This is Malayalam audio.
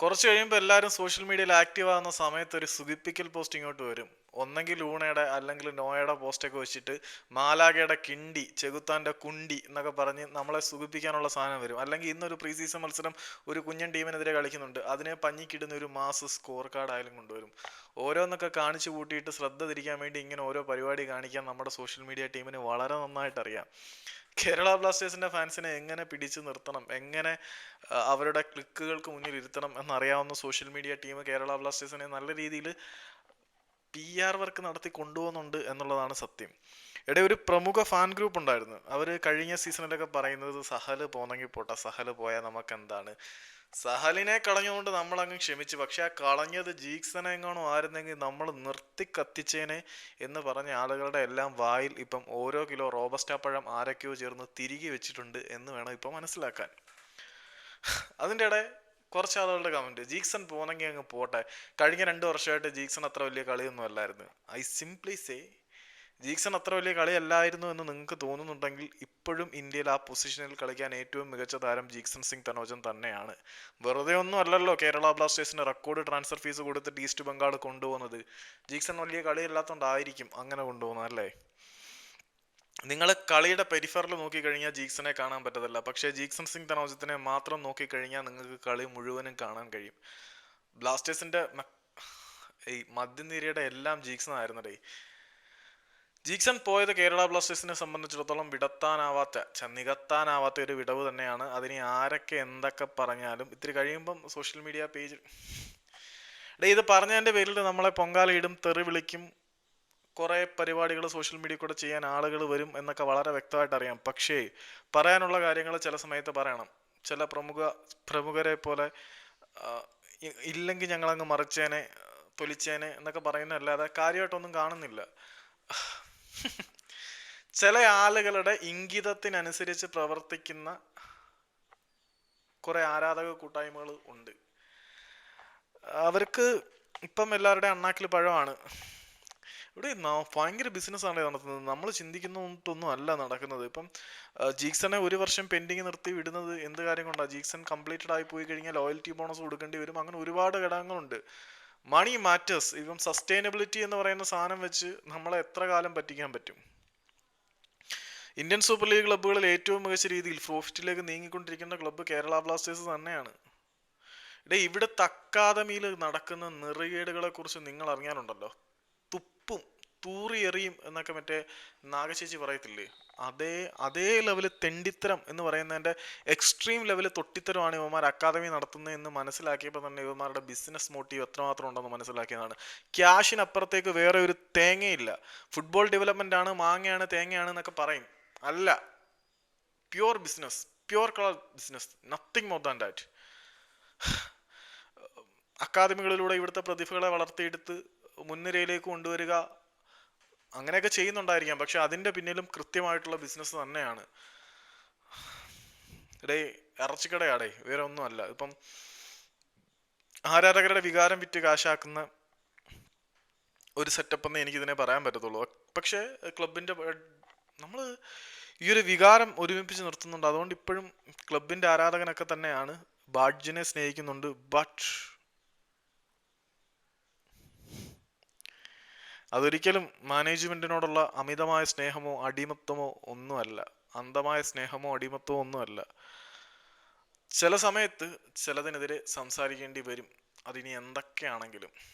കുറച്ച് കഴിയുമ്പോൾ എല്ലാവരും സോഷ്യൽ മീഡിയയിൽ ആക്റ്റീവ് ആകുന്ന സമയത്ത് ഒരു സുഖിപ്പിക്കൽ പോസ്റ്റ് ഇങ്ങോട്ട് വരും. ഒന്നെങ്കിൽ ലൂണയുടെ അല്ലെങ്കിൽ നോയയുടെ പോസ്റ്റൊക്കെ വെച്ചിട്ട് മാലാഗയുടെ കിണ്ടി ചെകുത്താന്റെ കുണ്ടി എന്നൊക്കെ പറഞ്ഞ് നമ്മളെ സുഖിപ്പിക്കാനുള്ള സാധനം വരും. അല്ലെങ്കിൽ ഇന്നൊരു പ്രീ സീസൺ മത്സരം ഒരു കുഞ്ഞൻ ടീമിനെതിരെ കളിക്കുന്നുണ്ട്. അതിനെ പഞ്ഞിക്കിടുന്ന ഒരു മാസ് സ്കോർ കാർഡ് ആയാലും കൊണ്ടുവരും. ഓരോന്നൊക്കെ കാണിച്ചു കൂട്ടിയിട്ട് ശ്രദ്ധ തിരിക്കാൻ വേണ്ടി ഇങ്ങനെ ഓരോ പരിപാടി കാണിക്കാൻ നമ്മുടെ സോഷ്യൽ മീഡിയ ടീമിന് വളരെ നന്നായിട്ട് അറിയാം. കേരള ബ്ലാസ്റ്റേഴ്സിന്റെ ഫാൻസിനെ എങ്ങനെ പിടിച്ചു നിർത്തണം? എങ്ങനെ അവരുടെ ക്ലിക്കുകൾക്ക് മുന്നിൽ ഇരുത്തണം എന്നറിയാവുന്ന സോഷ്യൽ മീഡിയ ടീം കേരള ബ്ലാസ്റ്റേഴ്സിനെ നല്ല രീതിയിൽ പി ആർ വർക്ക് നടത്തി കൊണ്ടുപോകുന്നുണ്ട് എന്നുള്ളതാണ് സത്യം. ഇവിടെ ഒരു പ്രമുഖ ഫാൻ ഗ്രൂപ്പ് ഉണ്ടായിരുന്നു. അവർ കഴിഞ്ഞ സീസണിലൊക്കെ പറയുന്നത് സഹൽ പോന്നെങ്കിൽ പോട്ടെ സഹൽ പോയാൽ നമുക്ക് എന്താണ് സഹലിനെ കളഞ്ഞുകൊണ്ട് നമ്മൾ അങ്ങ് ക്ഷമിച്ചു. പക്ഷെ ആ കളഞ്ഞത് ജീക്സനെ എങ്ങാണോ ആയിരുന്നെങ്കിൽ നമ്മൾ നിർത്തി കത്തിച്ചേനെ എന്ന് പറഞ്ഞ ആളുകളുടെ എല്ലാം വായിൽ ഇപ്പം ഓരോ കിലോ റോബസ്റ്റ പഴം ആരൊക്കെയോ ചേർന്ന് തിരികെ വെച്ചിട്ടുണ്ട് എന്ന് വേണം ഇപ്പം മനസ്സിലാക്കാൻ. അതിന്റെ ഇടെ കുറച്ച് ആളുകളുടെ കമന്റ് ജീക്സൺ പോകണമെങ്കിൽ അങ്ങ് പോട്ടെ. കഴിഞ്ഞ രണ്ട് വർഷമായിട്ട് ജീക്സൺ അത്ര വലിയ കളിയൊന്നും അല്ലായിരുന്നു. ഐ സിംപ്ലി സേ ജീക്സൺ അത്ര വലിയ കളിയല്ലായിരുന്നു എന്ന് നിങ്ങൾക്ക് തോന്നുന്നുണ്ടെങ്കിൽ ഇപ്പോഴും ഇന്ത്യയിൽ ആ പൊസിഷനിൽ കളിക്കാൻ ഏറ്റവും മികച്ച താരം ജീക്സൺ സിംഗ് തനോജൻ തന്നെയാണ്. വെറുതെ ഒന്നും അല്ലല്ലോ കേരള ബ്ലാസ്റ്റേഴ്സിന് റെക്കോർഡ് ട്രാൻസ്ഫർ ഫീസ് കൊടുത്തിട്ട് ഈസ്റ്റ് ബംഗാൾ കൊണ്ടുപോകുന്നത്. ജീക്സൺ വലിയ കളിയല്ലാത്തതുകൊണ്ടായിരിക്കും അങ്ങനെ കൊണ്ടുപോകുന്നത് അല്ലേ? നിങ്ങൾ കളിയുടെ പെരിഫറിൽ നോക്കിക്കഴിഞ്ഞാൽ ജീക്സനെ കാണാൻ പറ്റത്തില്ല. പക്ഷേ ജീക്സൺ സിംഗ് തനോജത്തിനെ മാത്രം നോക്കിക്കഴിഞ്ഞാൽ നിങ്ങൾക്ക് കളി മുഴുവനും കാണാൻ കഴിയും. ബ്ലാസ്റ്റേഴ്സിന്റെ ഈ മധ്യനിരയുടെ എല്ലാം ജീക്സൺ ആയിരുന്നടേ ജീക്സൺ പോയത് കേരള ബ്ലാസ്റ്റേഴ്സിനെ സംബന്ധിച്ചിടത്തോളം വിടത്താനാവാത്ത നികത്താനാവാത്ത ഒരു വിടവ് തന്നെയാണ്. അതിന് ആരൊക്കെ എന്തൊക്കെ പറഞ്ഞാലും ഇത്തിരി കഴിയുമ്പം സോഷ്യൽ മീഡിയ പേജ് ഡേ ഇത് പറഞ്ഞതിന്റെ പേരിൽ നമ്മളെ പൊങ്കാലയിടും തെറി വിളിക്കും കുറേ പരിപാടികൾ സോഷ്യൽ മീഡിയ കൂടെ ചെയ്യാൻ ആളുകൾ വരും എന്നൊക്കെ വളരെ വ്യക്തമായിട്ട് അറിയാം. പക്ഷേ പറയാനുള്ള കാര്യങ്ങൾ ചില സമയത്ത് പറയണം. ചില പ്രമുഖ പ്രമുഖരെ പോലെ ഇല്ലെങ്കിൽ ഞങ്ങളങ്ങ് മറിച്ചേനെ തൊലിച്ചേനെ എന്നൊക്കെ പറയുന്നതല്ലാതെ കാര്യമായിട്ടൊന്നും കാണുന്നില്ല. ചില ആളുകളുടെ ഇംഗിതത്തിനനുസരിച്ച് പ്രവർത്തിക്കുന്ന കുറെ ആരാധക കൂട്ടായ്മകൾ ഉണ്ട്. അവർക്ക് ഇപ്പം എല്ലാവരുടെയും അണ്ണാക്കിൽ പഴമാണ്. ഇവിടെ ഭയങ്കര ഭയങ്കര ബിസിനസ്സാണ് നടത്തുന്നത്. നമ്മൾ ചിന്തിക്കുന്നതൊന്നും അല്ല നടക്കുന്നത്. ഇപ്പം ജീക്സനെ ഒരു വർഷം പെൻഡിങ് നിർത്തി വിടുന്നത് എന്ത് കാര്യം കൊണ്ടാണ് ജീക്സൺ കംപ്ലീറ്റഡ് ആയി പോയി കഴിഞ്ഞാൽ ലോയൽറ്റി ബോണസ് കൊടുക്കേണ്ടി വരും. അങ്ങനെ ഒരുപാട് ഘടകങ്ങളുണ്ട്. മണി മാറ്റേഴ്സ് ഇപ്പം സസ്റ്റൈനബിലിറ്റി എന്ന് പറയുന്ന സാധനം വെച്ച് നമ്മളെ എത്ര കാലം പറ്റിക്കാൻ പറ്റും? ഇന്ത്യൻ സൂപ്പർ ലീഗ് ക്ലബ്ബുകളിൽ ഏറ്റവും മികച്ച രീതിയിൽ പ്രോഫിറ്റിലേക്ക് നീങ്ങിക്കൊണ്ടിരിക്കുന്ന ക്ലബ്ബ് കേരള ബ്ലാസ്റ്റേഴ്സ് തന്നെയാണ്. ഇടേ ഇവിടുത്തെ അക്കാദമിയിൽ നടക്കുന്ന നിറയേടുകളെ കുറിച്ച് നിങ്ങൾ അറിയാനുണ്ടല്ലോ തുപ്പും. തൂറി എറിയും എന്നൊക്കെ മറ്റേ നാഗശേഷി പറയത്തില്ലേ? അതേ അതേ ലെവൽ തെണ്ടിത്തരം എന്ന് പറയുന്നതിന്റെ എക്സ്ട്രീം ലെവൽ തൊട്ടിത്തരമാണ് ഇവന്മാർ അക്കാദമി നടത്തുന്നത് എന്ന് മനസ്സിലാക്കിയപ്പോൾ തന്നെ ഇവന്മാരുടെ ബിസിനസ് മോട്ടീവ് എത്രമാത്രം ഉണ്ടെന്ന് മനസ്സിലാക്കിയതാണ്. ക്യാഷിനപ്പുറത്തേക്ക് വേറെ ഒരു തേങ്ങയില്ല. ഫുട്ബോൾ ഡെവലപ്മെന്റ് ആണ് മാങ്ങയാണ് തേങ്ങയാണ് എന്നൊക്കെ പറയും. അല്ല. Pure business pure colour business nothing more than that അക്കാദമികളിലൂടെ ഇവിടുത്തെ പ്രതിഭകളെ വളർത്തിയെടുത്ത് മുൻനിരയിലേക്ക് കൊണ്ടുവരിക അങ്ങനെയൊക്കെ ചെയ്യുന്നുണ്ടായിരിക്കാം. പക്ഷെ അതിന്റെ പിന്നിലും കൃത്യമായിട്ടുള്ള ബിസിനസ് തന്നെയാണ്. ഇടേ ഇറച്ചിക്കടയാടേ വേറെ ഒന്നുമല്ല ഇപ്പം ആരാധകരുടെ വികാരം വിറ്റ് കാശാക്കുന്ന ഒരു സെറ്റപ്പ് എന്നേ എനിക്കിതിനെ പറയാൻ പറ്റത്തുള്ളൂ. പക്ഷേ ക്ലബിന്റെ നമ്മൾ ഈ ഒരു വികാരം ഒരുമിപ്പിച്ച് നിർത്തുന്നുണ്ട്. അതുകൊണ്ട് ഇപ്പോഴും ക്ലബിന്റെ ആരാധകനൊക്കെ തന്നെയാണ്. ബാഡ്ജിനെ സ്നേഹിക്കുന്നുണ്ട്. ബട്ട് അതൊരിക്കലും മാനേജ്മെന്റിനോടുള്ള അമിതമായ സ്നേഹമോ അടിമത്വമോ ഒന്നുമല്ല. അന്ധമായ സ്നേഹമോ അടിമത്വമോ ഒന്നുമല്ല. ചില സമയത്ത് ചിലതിനെതിരെ സംസാരിക്കേണ്ടി വരും. അതിനി എന്തൊക്കെയാണെങ്കിലും.